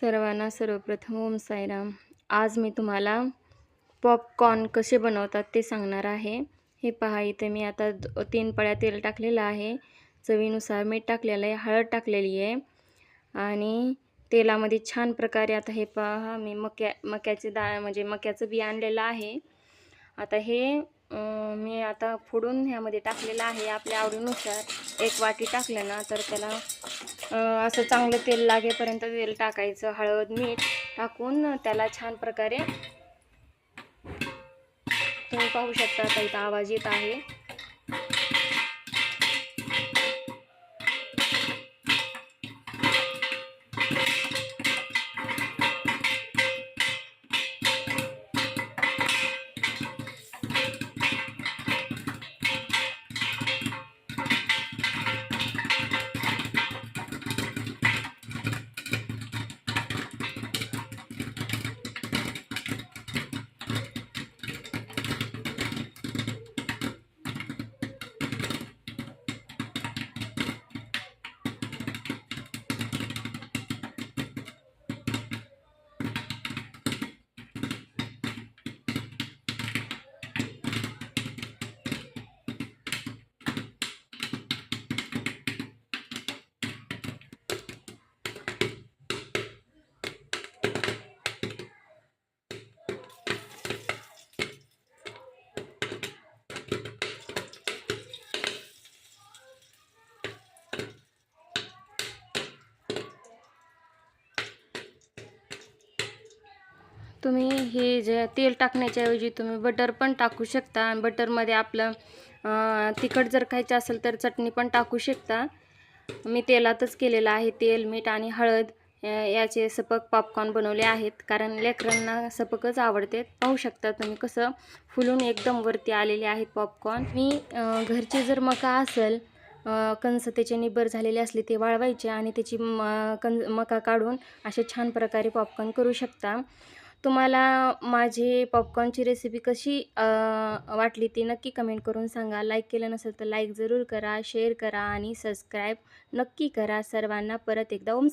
सर्वांना सर्वप्रथम ओम साईराम. आज मी तुम्हाला पॉपकॉर्न कसे बनवतात ते सांगणार आहे. हे पहा इथे मी आता द- तीन पळ्या तेल टाकलेलं आहे. चवीनुसार मीठ टाकलेलं आहे हळद टाकलेली आहे. आणि तेलामध्ये छान प्रकारे आता हे पहा मी मक्या मक्याचे डाळ म्हणजे मक्याचं बी आणलेलं आहे. आता हे मी आता फोडून ह्यामध्ये टाकलेलं आहे. आपल्या आवडीनुसार एक वाटी टाकलं ना तर त्याला असं चांगलं तेल लागेपर्यंत तेल टाकायचं हळद मीठ टाकून त्याला छान प्रकारे तुम्ही पाहू शकता आता इथं आवाज येत आहे. तुम्ही हे जे तेल टाकण्याच्या ऐवजी तुम्ही बटर पण टाकू शकता. आणि बटरमध्ये आपलं तिखट जर खायचं असेल तर चटणी पण टाकू शकता. मी तेलातच केलेलं आहे तेल मीठ आणि हळद. याचे सपक पॉपकॉर्न बनवले आहेत. कारण लेकरांना सपकच आवडते. पाहू शकता तुम्ही कसं फुलून एकदम वरती आलेले आहेत पॉपकॉर्न मी घरचे जर मका असेल कंस त्याचे निबर झालेले असले ते वाळवायचे आणि त्याची म कंज मका काढून असे छान प्रकारे पॉपकॉर्न करू शकता. तुम्हाला माझी पॉपकॉर्नची रेसिपी कशी वाटली ती नक्की कमेंट करून सांगा. लाईक केलं नसेल तर लाईक जरूर करा शेअर करा आणि सबस्क्राईब नक्की करा. सर्वांना परत एकदा ओम